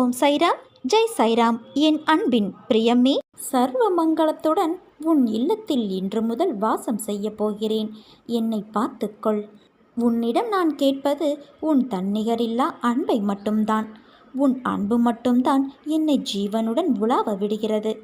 ஓம் சைராம் ஜெய் சைராம். என் அன்பின் பிரியமே சர்வ மங்களத்துடன் உன் இல்லத்தில் இன்று முதல் வாசம் செய்யப் போகிறேன். என்னை பார்த்துக்கொள். உன்னிடம் நான் கேட்பது உன் தன்னிகரில்லா அன்பை மட்டும்தான். உன் அன்பு மட்டும்தான் என்னை ஜீவனுடன் உலாவ விடுகிறது.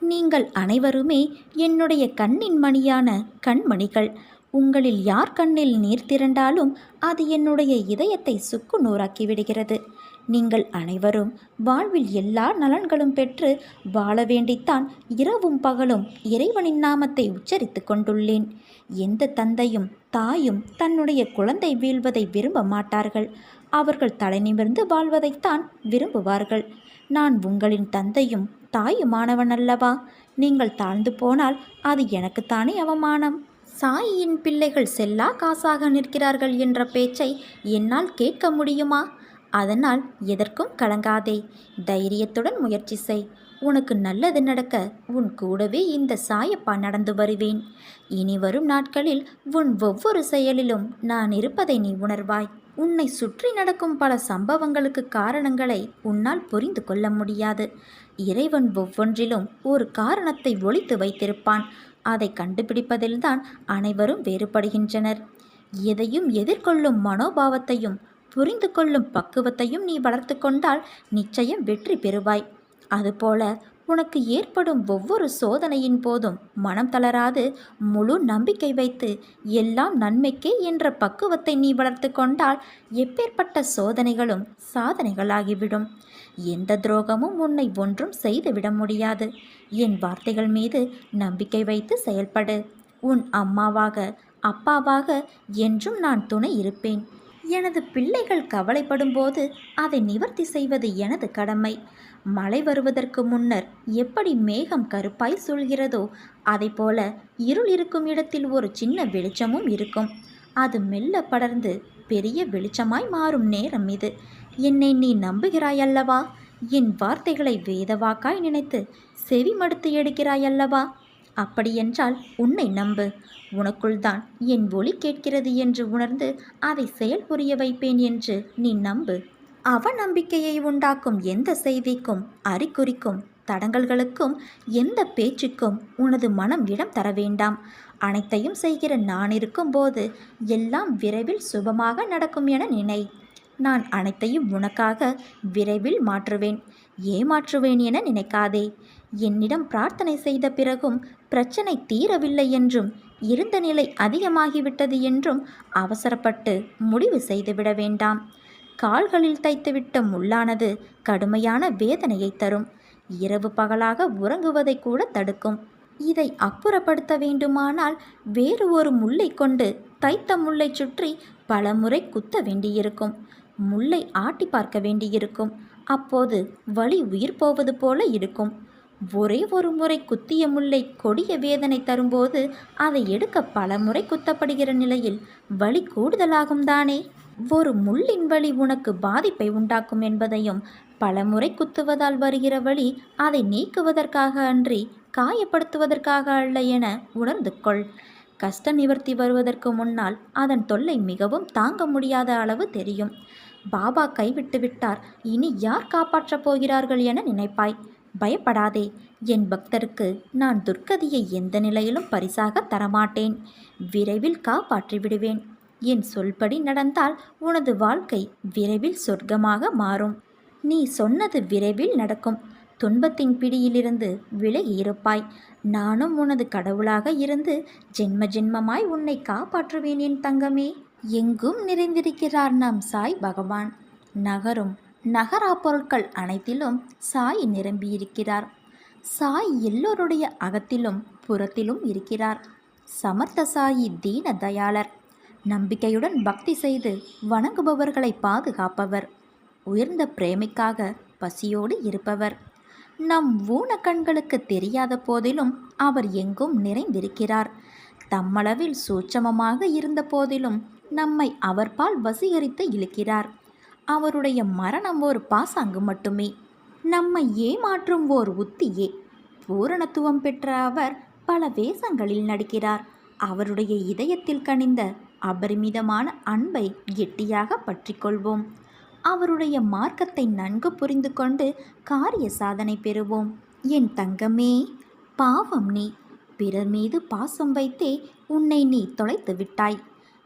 நீங்கள் அனைவருமே என்னுடைய கண்ணின் மணியான கண்மணிகள். உங்களில் யார் கண்ணில் நீர் திரண்டாலும் அது என்னுடைய இதயத்தை சுக்கு நூறாக்கி விடுகிறது. நீங்கள் அனைவரும் வாழ்வில் எல்லா நலன்களும் பெற்று வாழ வேண்டித்தான் இரவும் பகலும் இறைவனின் நாமத்தை உச்சரித்து கொண்டுள்ளேன். எந்த தந்தையும் தாயும் தன்னுடைய குழந்தை வீழ்வதை விரும்ப மாட்டார்கள். அவர்கள் தலைநிமிர்ந்து வாழ்வதைத்தான் விரும்புவார்கள். நான் உங்களின் தந்தையும் தாயுமானவன் அல்லவா? நீங்கள் தாழ்ந்து போனால் அது எனக்குத்தானே அவமானம்? சாயியின் பிள்ளைகள் செல்லா காசாக நிற்கிறார்கள் என்ற பேச்சை என்னால் கேட்க முடியுமா? அதனால் எதற்கும் கலங்காதே. தைரியத்துடன் முயற்சி செய். உனக்கு நல்லது நடக்க உன் கூடவே இந்த சாயப்பா நடந்து வருவேன். இனி வரும் நாட்களில் உன் ஒவ்வொரு செயலிலும் நான் இருப்பதை நீ உணர்வாய். உன்னை சுற்றி நடக்கும் பல சம்பவங்களுக்கு காரணங்களை உன்னால் புரிந்து கொள்ள முடியாது. இறைவன் ஒவ்வொன்றிலும் ஒரு காரணத்தை ஒழித்து வைத்திருப்பான். அதை கண்டுபிடிப்பதில்தான் அனைவரும் வேறுபடுகின்றனர். எதையும் எதிர்கொள்ளும் மனோபாவத்தையும் புரிந்து கொள்ளும் பக்குவத்தையும் நீ வளர்த்து கொண்டால் நிச்சயம் வெற்றி பெறுவாய். அதுபோல உனக்கு ஏற்படும் ஒவ்வொரு சோதனையின் போதும் மனம் தளராது முழு நம்பிக்கை வைத்து எல்லாம் நன்மைக்கே என்ற பக்குவத்தை நீ வளர்த்து கொண்டால் எப்பேற்பட்ட சோதனைகளும் சாதனைகளாகிவிடும். எந்த துரோகமும் உன்னை ஒன்றும் செய்துவிட முடியாது. என் வார்த்தைகள் மீது நம்பிக்கை வைத்து செயல்படு. உன் அம்மாவாக அப்பாவாக என்றும் நான் துணை இருப்பேன். எனது பிள்ளைகள் கவலைப்படும் போது அதை நிவர்த்தி செய்வது எனது கடமை. மழை வருவதற்கு முன்னர் எப்படி மேகம் கருப்பாய் சொல்கிறதோ போல இருள் இருக்கும் இடத்தில் ஒரு சின்ன வெளிச்சமும் இருக்கும். அது மெல்ல படர்ந்து பெரிய வெளிச்சமாய் மாறும் நேரம் இது. என்னை நீ நம்புகிறாயல்லவா என் வார்த்தைகளை வேதவாக்காய் நினைத்து செவி மடுத்து எடுக்கிறாயல்லவா அப்படியென்றால் உன்னை நம்பு. உனக்குள் தான் என் ஒளி கேட்கிறது என்று உணர்ந்து அதை செயல்புரிய வைப்பேன் என்று நீ நம்பு. அவநம்பிக்கையை உண்டாக்கும் எந்த செய்திக்கும் அறிகுறிக்கும் தடங்கல்களுக்கும் எந்த பேச்சுக்கும் உனது மனம் இடம் தர வேண்டாம். அனைத்தையும் செய்கிற நான் இருக்கும்போது எல்லாம் விரைவில் சுபமாக நடக்கும் என நினை. நான் அனைத்தையும் உனக்காக விரைவில் மாற்றுவேன். ஏமாற்றுவேன் என நினைக்காதே. என்னிடம் பிரார்த்தனை செய்த பிறகும் பிரச்சனை தீரவில்லை என்றும் இருந்த நிலை அதிகமாகிவிட்டது என்றும் அவசரப்பட்டு முடிவு செய்துவிட வேண்டாம். கால்களில் தைத்துவிட்ட முள்ளானது கடுமையான வேதனையை தரும். இரவு பகலாக உறங்குவதை கூட தடுக்கும். இதை அப்புறப்படுத்த வேண்டுமானால் வேறு ஒரு முல்லை கொண்டு தைத்த முல்லை சுற்றி பல முறை குத்த வேண்டியிருக்கும். முல்லை ஆட்டி பார்க்க வேண்டியிருக்கும். அப்போது வலி உயிர் போவது போல இருக்கும். ஒரே ஒரு முறை குத்திய முல்லை கொடிய வேதனை தரும்போது அதை எடுக்க பல முறை குத்தப்படுகிற நிலையில் வலி கூடுதலாகும் தானே? ஒரு முள்ளின் வலி உனக்கு பாதிப்பை உண்டாக்கும் என்பதையும் பல முறை குத்துவதால் வருகிற வழி அதை நீக்குவதற்காக அன்றி காயப்படுத்துவதற்காக அல்ல என உணர்ந்து கொள். கஷ்ட நிவர்த்தி வருவதற்கு முன்னால் அதன் தொல்லை மிகவும் தாங்க முடியாத அளவு தெரியும். பாபா கைவிட்டு விட்டார். இனி யார் காப்பாற்றப் போகிறார்கள் என நினைப்பாய். பயப்படாதே. என் பக்தருக்கு நான் துர்க்கதியை எந்த நிலையிலும் பரிசாக தரமாட்டேன். விரைவில் காப்பாற்றி விடுவேன். என் சொல்படி நடந்தால் உனது வாழ்க்கை விரைவில் சொர்க்கமாக மாறும். நீ சொன்னது விரைவில் நடக்கும். துன்பத்தின் பிடியிலிருந்து விலகி இருப்பாய் நானும் உனது கடவுளாக இருந்து ஜென்ம ஜென்மமாய் உன்னை காப்பாற்றுவேன் என் தங்கமே. எங்கும் நிறைந்திருக்கிறார் நம் சாய் பகவான். நகரும் நகரா பொருட்கள் அனைத்திலும் சாய் நிரம்பியிருக்கிறார். சாய் எல்லோருடைய அகத்திலும் புறத்திலும் இருக்கிறார். சமர்த்த சாயி தீன தயாளர் நம்பிக்கையுடன் பக்தி செய்து வணங்குபவர்களை பாதுகாப்பவர். உயர்ந்த பிரேமிக்காக பசியோடு இருப்பவர். நம் ஊன கண்களுக்கு தெரியாத போதிலும் அவர் எங்கும் நிறைந்திருக்கிறார். தம்மளவில் சூட்சமமாக இருந்த போதிலும் நம்மை அவர்பால் வசீகரித்து இழுக்கிறார். அவருடைய மரணம் ஒரு பாசாங்கு மட்டுமே. நம்மை ஏமாற்றும் ஓர் உத்தியே. பூரணத்துவம் பெற்ற அவர் பல வேஷங்களில் நடிக்கிறார். அவருடைய இதயத்தில் கனிந்த அபரிமிதமான அன்பை கெட்டியாக பற்றிக்கொள்வோம் அவருடைய மார்க்கத்தை நன்கு புரிந்து கொண்டு காரிய சாதனை பெறுவோம். என் தங்கமே பாவம் நீ. பிறர் மீது பாசம் வைத்தே உன்னை நீ தொலைத்து விட்டாய்.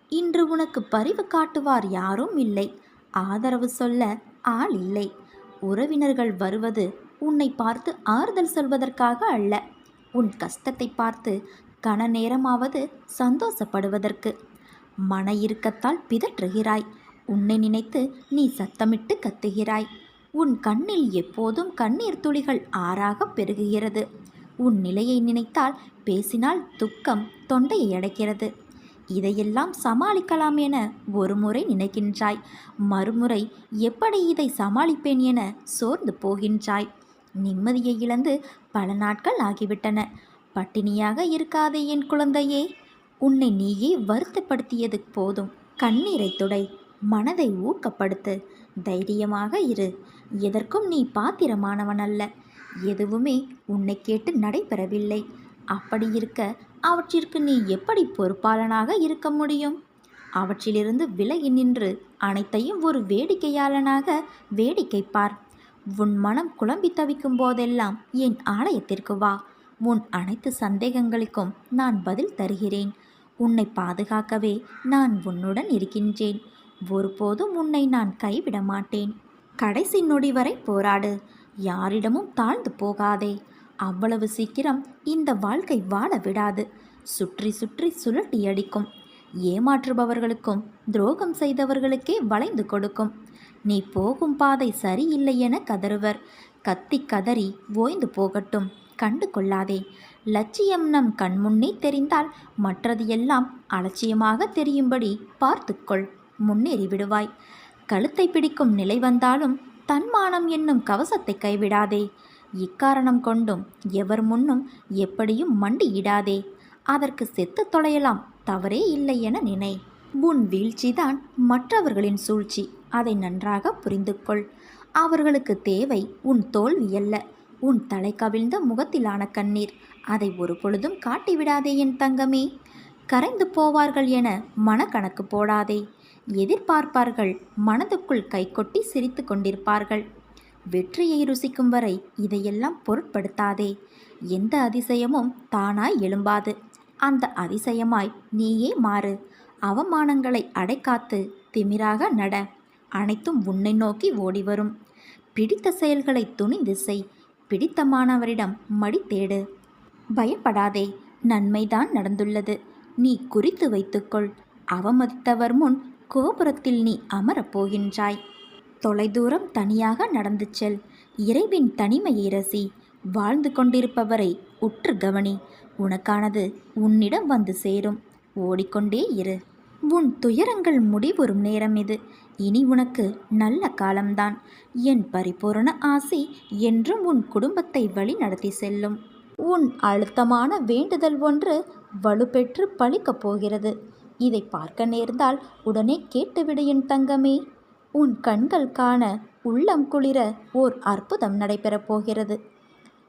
இன்று உனக்கு பரிவு காட்டுவார் யாரும் இல்லை. ஆதரவு சொல்ல ஆள் இல்லை. உறவினர்கள் வருவது உன்னை பார்த்து ஆறுதல் சொல்வதற்காக அல்ல. உன் கஷ்டத்தை பார்த்து கன நேரமாவது சந்தோஷப்படுவதற்கு. மன இறுக்கத்தால் பிதற்றுகிறாய். உன்னை நினைத்து நீ சத்தமிட்டு கத்துகிறாய். உன் கண்ணில் எப்போதும் கண்ணீர் துளிகள் ஆறாக பெருகுகிறது. உன் நிலையை நினைத்தால் பேசினால் துக்கம் தொண்டையை அடைக்கிறது. இதையெல்லாம் சமாளிக்கலாம் என ஒரு முறை நினைக்கின்றாய். மறுமுறை எப்படி இதை சமாளிப்பேன் என சோர்ந்து போகின்றாய். நிம்மதியை இழந்து பல நாட்கள் ஆகிவிட்டன. பட்டினியாக இருக்காதே என் குழந்தையே. உன்னை நீயே வருத்தப்படுத்தியது போதும். கண்ணீரை துடை. மனதை ஊக்கப்படுத்து. தைரியமாக இரு. எதற்கும் நீ பாத்திரமானவன் அல்ல எதுவுமே உன்னை கேட்டு நடைபெறவில்லை. அப்படி இருக்க அவற்றிற்கு நீ எப்படி பொறுப்பாளனாக இருக்க முடியும்? அவற்றிலிருந்து விலகி நின்று அனைத்தையும் ஒரு வேடிக்கையாளனாக வேடிக்கை பார். உன் மனம் குழம்பி தவிக்கும் போதெல்லாம் என் ஆலயத்திற்கு வா. உன் அனைத்து சந்தேகங்களுக்கும் நான் பதில் தருகிறேன். உன்னை பாதுகாக்கவே நான் உன்னுடன் இருக்கின்றேன். ஒருபோதும் உன்னை நான் கைவிட மாட்டேன். கடைசி நொடி வரை போராடு. யாரிடமும் தாழ்ந்து போகாதே. அவ்வளவு சீக்கிரம் இந்த வாழ்க்கை வாழ விடாது. சுற்றி சுற்றி சுழட்டி அடிக்கும். ஏமாற்றுபவர்களுக்கும் துரோகம் செய்தவர்களுக்கே வளைந்து கொடுக்கும். நீ போகும் பாதை சரியில்லை என கதறுவர். கத்தி கதறி ஓய்ந்து போகட்டும். கண்டு கொள்ளாதே. லட்சியம் நம் கண்முன்னே தெரிந்தால் மற்றது எல்லாம் அலட்சியமாக தெரியும்படி பார்த்துக்கொள் முன்னேறி விடுவாய். கழுத்தை பிடிக்கும் நிலை வந்தாலும் தன்மானம் என்னும் கவசத்தை கைவிடாதே. இக்காரணம் கொண்டும் எவர் முன்னும் எப்படியும் மண்டியிடாதே அதற்கு செத்து தொலையலாம் தவறே இல்லை என நினை. உன் வீழ்ச்சிதான் மற்றவர்களின் சூழ்ச்சி அதை நன்றாக புரிந்து கொள் அவர்களுக்கு தேவை உன் தோல்வி அல்ல உன் தலை கவிழ்ந்த முகத்திலான கண்ணீர். அதை ஒரு பொழுதும் காட்டிவிடாதே என் தங்கமே. கரைந்து போவார்கள் என மனக்கணக்கு போடாதே. எதிர்பார்ப்பார்கள் மனதுக்குள் கைகொட்டி சிரித்து கொண்டிருப்பார்கள். வெற்றியை ருசிக்கும் வரை இதையெல்லாம் பொருட்படுத்தாதே. எந்த அதிசயமும் தானாய் எழும்பாது. அந்த அதிசயமாய் நீயே மாறு. அவமானங்களை அடைக்காத்து திமிராக நட. அனைத்தும் உன்னை நோக்கி ஓடி வரும் பிடித்த செயல்களை துணிந்து செய். பிடித்தமானவரிடம் மடி தேடு. பயப்படாதே. நன்மைதான் நடந்துள்ளது. நீ குறித்து வைத்துக்கொள். அவமதித்தவர் முன் கோபுரத்தில் நீ அமரப் போகின்றாய். தொலைதூரம் தனியாக நடந்து செல். இறைவின் தனிமையை ரசி. வாழ்ந்து கொண்டிருப்பவரை உற்று கவனி. உனக்கானது உன்னிடம் வந்து சேரும். ஓடிக்கொண்டே இரு. உன் துயரங்கள் முடிவுறும் நேரம் இது. இனி உனக்கு நல்ல காலம்தான். என் பரிபூரண ஆசி என்றும் உன் குடும்பத்தை வழி நடத்தி செல்லும். உன் அழுத்தமான வேண்டுதல் ஒன்று வலுப்பெற்று பழிக்கப் போகிறது. இதை பார்க்க நேர்ந்தால் உடனே கேட்டுவிடு என் தங்கமே. உன் கண்கள் காண உள்ளம் குளிர ஓர் அற்புதம் நடைபெறப் போகிறது.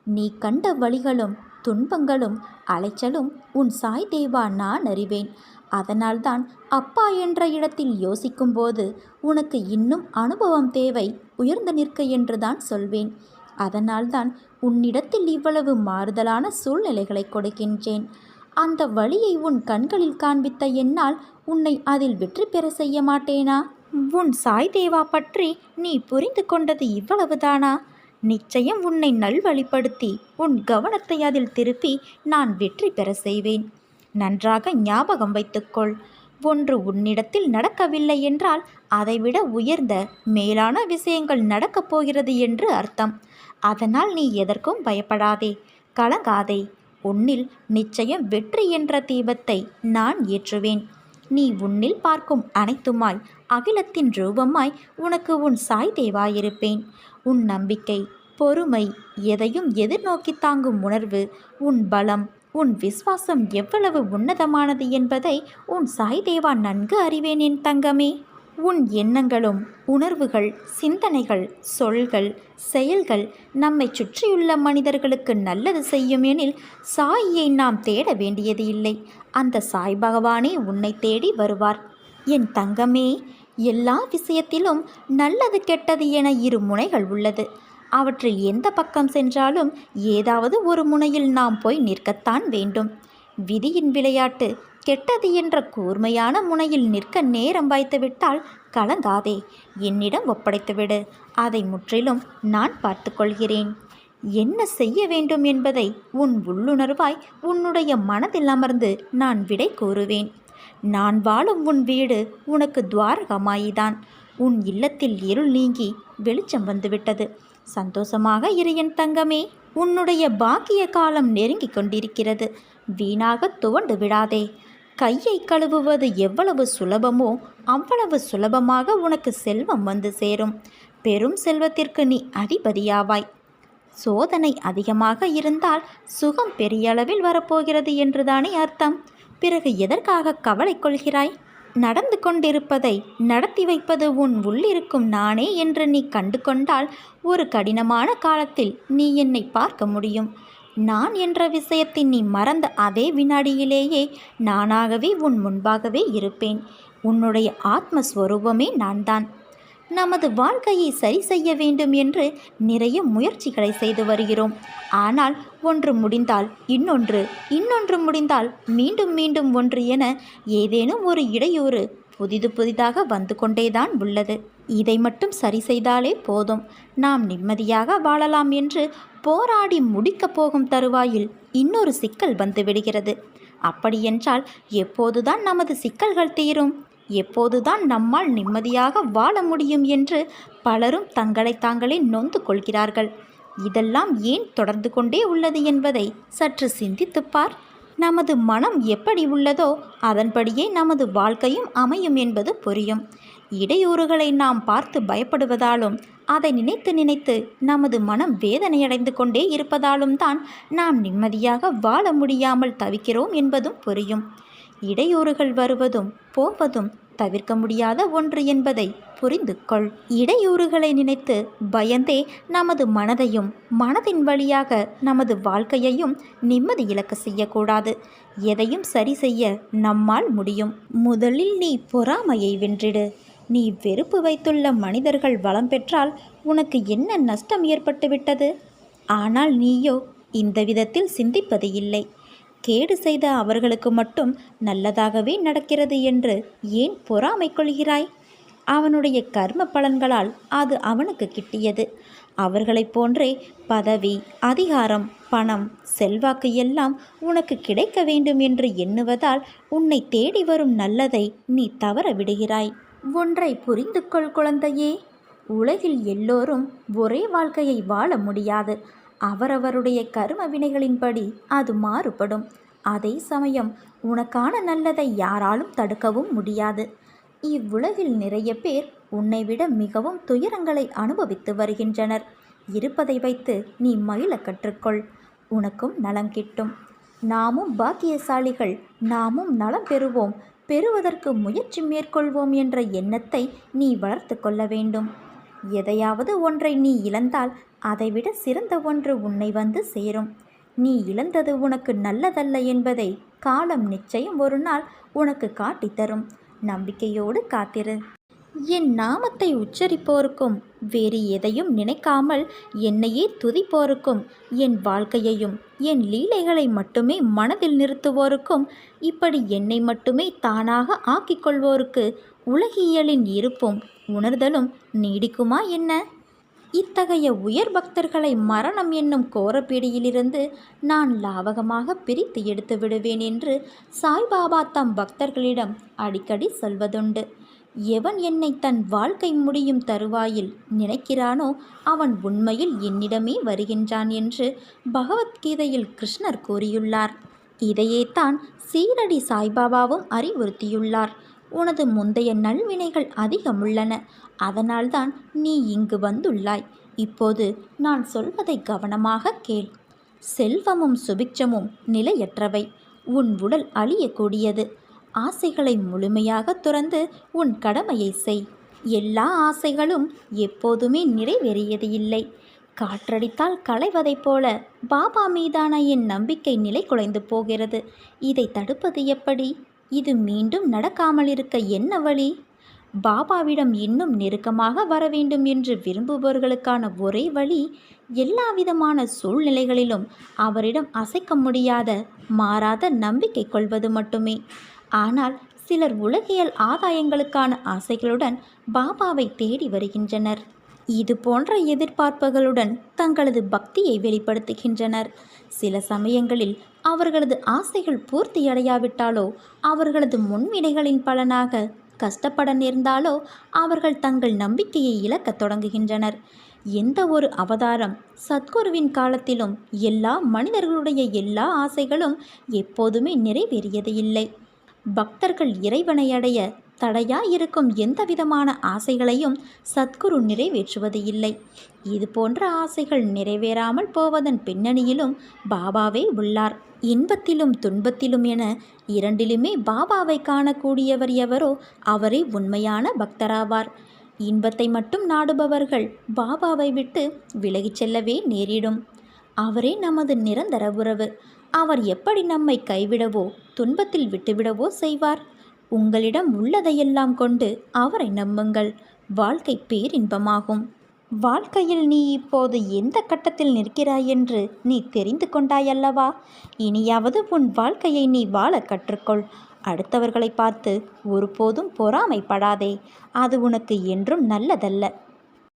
நீ கண்ட வழிகளும் துன்பங்களும் அலைச்சலும் உன் சாய் தேவா நான் அறிவேன். அதனால்தான் அப்பா என்ற இடத்தில் யோசிக்கும்போது உனக்கு இன்னும் அனுபவம் தேவை உயர்ந்து நிற்க என்றுதான் சொல்வேன். அதனால்தான் உன்னிடத்தில் இவ்வளவு மாறுதலான சூழ்நிலைகளை கொடுக்கின்றேன். அந்த வழியை உன் கண்களில் காண்பித்த என்னால் உன்னை அதில் வெற்றி பெற செய்ய மாட்டேனா? உன் சாய் தேவா பற்றி நீ புரிந்து கொண்டது இவ்வளவுதானா? நிச்சயம் உன்னை நல்வழிப்படுத்தி உன் கவனத்தை அதில் திருப்பி நான் வெற்றி பெற செய்வேன். நன்றாக ஞாபகம் வைத்துக்கொள். ஒன்று உன்னிடத்தில் நடக்கவில்லை என்றால் அதைவிட உயர்ந்த மேலான விஷயங்கள் நடக்கப் போகிறது என்று அர்த்தம். அதனால் நீ எதற்கும் பயப்படாதே. கலங்காதே. உன்னில் நிச்சயம் வெற்றி என்ற தீபத்தை நான் ஏற்றுவேன். நீ உன்னில் பார்க்கும் அனைத்துமாய் அகிலத்தின் ரூபமாய் உனக்கு உன் சாய் தேவாயிருப்பேன். உன் நம்பிக்கை பொறுமை எதையும் எதிர்நோக்கி தாங்கும் உணர்வு உன் பலம் உன் விசுவாசம் எவ்வளவு உன்னதமானது என்பதை உன் சாய் தேவா நன்கு அறிவேன் என் தங்கமே. உன் எண்ணங்களும் உணர்வுகள் சிந்தனைகள் சொல்கள் செயல்கள் நம்மை சுற்றியுள்ள மனிதர்களுக்கு நல்லது செய்யும் எனில் சாயியை நாம் தேட வேண்டியது இல்லை. அந்த சாய் பகவானே உன்னை தேடி வருவார். என் தங்கமே எல்லா விஷயத்திலும் நல்லது கெட்டது என இரு முனைகள் உள்ளது. அவற்றில் எந்த பக்கம் சென்றாலும் ஏதாவது ஒரு முனையில் நாம் போய் நிற்கத்தான் வேண்டும். விதியின் விளையாட்டு கெட்டது என்ற கூர்மையான முனையில் நிற்க நேரம் வாய்த்துவிட்டால் கலங்காதே. என்னிடம் ஒப்படைத்துவிடு. அதை முற்றிலும் நான் பார்த்துக்கொள்கிறேன். என்ன செய்ய வேண்டும் என்பதை உன் உள்ளுணர்வாய் உன்னுடைய மனதில் அமர்ந்து நான் விடை கூறுவேன். நான் வாழும் உன் வீடு உனக்கு துவாரகமாயிதான். உன் இல்லத்தில் இருள் நீங்கி வெளிச்சம் வந்துவிட்டது. சந்தோஷமாக இரு என் தங்கமே. உன்னுடைய பாக்கிய காலம் நெருங்கிக் கொண்டிருக்கிறது. வீணாக துவண்டு விடாதே. கையை கழுவுவது எவ்வளவு சுலபமோ அவ்வளவு சுலபமாக உனக்கு செல்வம் வந்து சேரும். பெரும் செல்வத்திற்கு நீ அதிபதியாவாய். சோதனை அதிகமாக இருந்தால் சுகம் பெரிய அளவில் வரப்போகிறது என்றுதானே அர்த்தம். பிறகு எதற்காக கவலை கொள்கிறாய்? நடந்து கொண்டிருப்பதை நடத்தி வைப்பது உன் உள்ளிருக்கும் நானே என்று நீ கண்டு கொண்டால் ஒரு கடினமான காலத்தில் நீ என்னை பார்க்க முடியும். நான் என்ற விஷயத்தை நீ மறந்த அதே வினாடியிலேயே நானாகவே உன் முன்பாகவே இருப்பேன். உன்னுடைய ஆத்மஸ்வரூபமே நான் தான் நமது வாழ்க்கையை சரி செய்ய வேண்டும் என்று நிறைய முயற்சிகளை செய்து வருகிறோம். ஆனால் ஒன்று முடிந்தால் இன்னொன்று இன்னொன்று முடிந்தால் மீண்டும் மீண்டும் ஒன்று என ஏதேனும் ஒரு இடையூறு புதிது புதிதாக வந்து கொண்டேதான் உள்ளது. இதை மட்டும் சரி செய்தாலே போதும். நாம் நிம்மதியாக வாழலாம் என்று போராடி முடிக்கப் போகும் தருவாயில் இன்னொரு சிக்கல் வந்து விடுகிறது. அப்படியென்றால் எப்போதுதான் நமது சிக்கல்கள் தீரும்? எப்போதுதான் நம்மால் நிம்மதியாக வாழ முடியும் என்று பலரும் தங்களை தாங்களே நொந்து கொள்கிறார்கள். இதெல்லாம் ஏன் தொடர்ந்து கொண்டே உள்ளது என்பதை சற்று சிந்தித்துப் பார். நமது மனம் எப்படி உள்ளதோ அதன்படியே நமது வாழ்க்கையும் அமையும் என்பது புரியும். இடையூறுகளை நாம் பார்த்து பயப்படுவதாலும் அதை நினைத்து நினைத்து நமது மனம் வேதனையடைந்து கொண்டே இருப்பதாலும் தான் நாம் நிம்மதியாக வாழ முடியாமல் தவிக்கிறோம் என்பதும் புரியும். இடையூறுகள் வருவதும் போவதும் தவிர்க்க முடியாத ஒன்று என்பதை புரிந்து கொள். இடையூறுகளை நினைத்து பயந்தே நமது மனதையும் மனதின் வழியாக நமது வாழ்க்கையையும் நிம்மதி இழக்க செய்யக்கூடாது. எதையும் சரி செய்ய நம்மால் முடியும். முதலில் நீ பொறாமையை வென்றிடு. நீ வெறுப்பு வைத்துள்ள மனிதர்கள் வளம் பெற்றால் உனக்கு என்ன நஷ்டம் ஏற்பட்டுவிட்டது? ஆனால் நீயோ இந்த விதத்தில் சிந்திப்பது இல்லை. கேடு செய்த அவர்களுக்கு மட்டும் நல்லதாகவே நடக்கிறது என்று ஏன் பொறாமை கொள்கிறாய்? அவனுடைய கர்ம பலன்களால் அது அவனுக்கு கிட்டியது. அவர்களைப் போன்றே பதவி அதிகாரம் பணம் செல்வாக்கு எல்லாம் உனக்கு கிடைக்க வேண்டும் என்று எண்ணுவதால் உன்னை தேடி வரும் நல்லதை நீ தவற விடுகிறாய். ஒன்றை புரிந்து கொள் குழந்தையே. உலகில் எல்லோரும் ஒரே வாழ்க்கையை வாழ முடியாது. அவரவருடைய கரும வினைகளின்படி அது மாறுபடும். அதே சமயம் உனக்கான நல்லதை யாராலும் தடுக்கவும் முடியாது. இவ்வுலகில் நிறைய பேர் உன்னை விட மிகவும் துயரங்களை அனுபவித்து வருகின்றனர். இருப்பதை வைத்து நீ மகிழ கற்றுக்கொள். உனக்கும் நலம் கிட்டும். நாமும் பாக்கியசாலிகள். நாமும் நலம் பெறுவோம். பெறுவதற்கு முயற்சி மேற்கொள்வோம் என்ற எண்ணத்தை நீ வளர்த்து கொள்ள வேண்டும். எதையாவது ஒன்றை நீ இழந்தால் அதைவிட சிறந்த ஒன்று உன்னை வந்து சேரும். நீ இழந்தது உனக்கு நல்லதல்ல என்பதை காலம் நிச்சயம் ஒரு நாள் உனக்கு காட்டித்தரும். நம்பிக்கையோடு காத்திரு. என் நாமத்தை உச்சரிப்போருக்கும் வேறு எதையும் நினைக்காமல் என்னையே துதிப்போருக்கும் என் வாழ்க்கையையும் என் லீலைகளை மட்டுமே மனதில் நிறுத்துவோருக்கும் இப்படி என்னை மட்டுமே தானாக ஆக்கிக் கொள்வோருக்கு உலகியலின் இருப்பும் உணர்தலும் நீடிக்குமா என்ன? இத்தகைய உயர் பக்தர்களை மரணம் என்னும் கோரப்பீடியிலிருந்து நான் லாவகமாக பிரித்து எடுத்து விடுவேன் என்று சாய்பாபா தம் பக்தர்களிடம் அடிக்கடி சொல்வதுண்டு. எவன் என்னை தன் வாழ்க்கை முடியும் தருவாயில் நினைக்கிறானோ அவன் உண்மையில் என்னிடமே வருகின்றான் என்று பகவத்கீதையில் கிருஷ்ணர் கூறியுள்ளார். இதையே தான் சீரடி சாய்பாபாவும் அறிவுறுத்தியுள்ளார். உனது முந்தைய நல்வினைகள் அதிகமுள்ளன. அதனால்தான் நீ இங்கு வந்துள்ளாய். இப்போது நான் சொல்வதை கவனமாக கேள். செல்வமும் சுபிக்ஷமும் நிலையற்றவை. உன் உடல் அழியக்கூடியது. ஆசைகளை முழுமையாக துறந்து உன் கடமையை செய். எல்லா ஆசைகளும் எப்போதுமே நிறைவேறியது இல்லை காற்றடித்தால் களைவதைப் போல பாபா மீதான என் நம்பிக்கை நிலை குலைந்து போகிறது. இதை தடுப்பது எப்படி? இது மீண்டும் நடக்காமல் இருக்க என்ன வழி? பாபாவிடம் இன்னும் நெருக்கமாக வர வேண்டும் என்று விரும்புபவர்களுக்கான ஒரே வழி எல்லாவிதமான சூழ்நிலைகளிலும் அவரிடம் அசைக்க முடியாத மாறாத நம்பிக்கை கொள்வது மட்டுமே. ஆனால் சிலர் உலகியல் ஆதாயங்களுக்கான ஆசைகளுடன் பாபாவை தேடி வருகின்றனர். இது போன்ற எதிர்பார்ப்புகளுடன் தங்களது பக்தியை வெளிப்படுத்துகின்றனர். சில சமயங்களில் அவர்களது ஆசைகள் பூர்த்தியடையாவிட்டாலோ அவர்களது முன்வினைகளின் பலனாக கஷ்டப்பட நேர்ந்தாலோ அவர்கள் தங்கள் நம்பிக்கையை இழக்கத் தொடங்குகின்றனர். எந்த ஒரு அவதாரம் சத்குருவின் காலத்திலும் எல்லா மனிதர்களுடைய எல்லா ஆசைகளும் எப்போதுமே நிறைவேறியது இல்லை பக்தர்கள் இறைவனை அடைய தடையாயிருக்கும் எந்த விதமான ஆசைகளையும் சத்குரு நிறைவேற்றுவது இல்லை. இது போன்ற ஆசைகள் நிறைவேறாமல் போவதன் பின்னணியிலும் பாபாவே உள்ளார். இன்பத்திலும் துன்பத்திலும் என இரண்டிலுமே பாபாவை காணக்கூடியவர் எவரோ அவரே உண்மையான பக்தராவார். இன்பத்தை மட்டும் நாடுபவர்கள் பாபாவை விட்டு விலகிச் செல்லவே நேரிடும். அவரே நமது நிரந்தர உறவு. அவர் எப்படி நம்மை கைவிடவோ துன்பத்தில் விட்டுவிடவோ செய்வார்? உங்களிடம் உள்ளதையெல்லாம் கொண்டு அவரை நம்புங்கள். வாழ்க்கை பேரின்பமாகும். வாழ்க்கையில் நீ இப்போது எந்த கட்டத்தில் நிற்கிறாய் என்று நீ தெரிந்து கொண்டாயல்லவா? இனியாவது உன் வாழ்க்கையை நீ வாழ கற்றுக்கொள். அடுத்தவர்களை பார்த்து ஒருபோதும் பொறாமைப்படாதே. அது உனக்கு என்றும் நல்லதல்ல.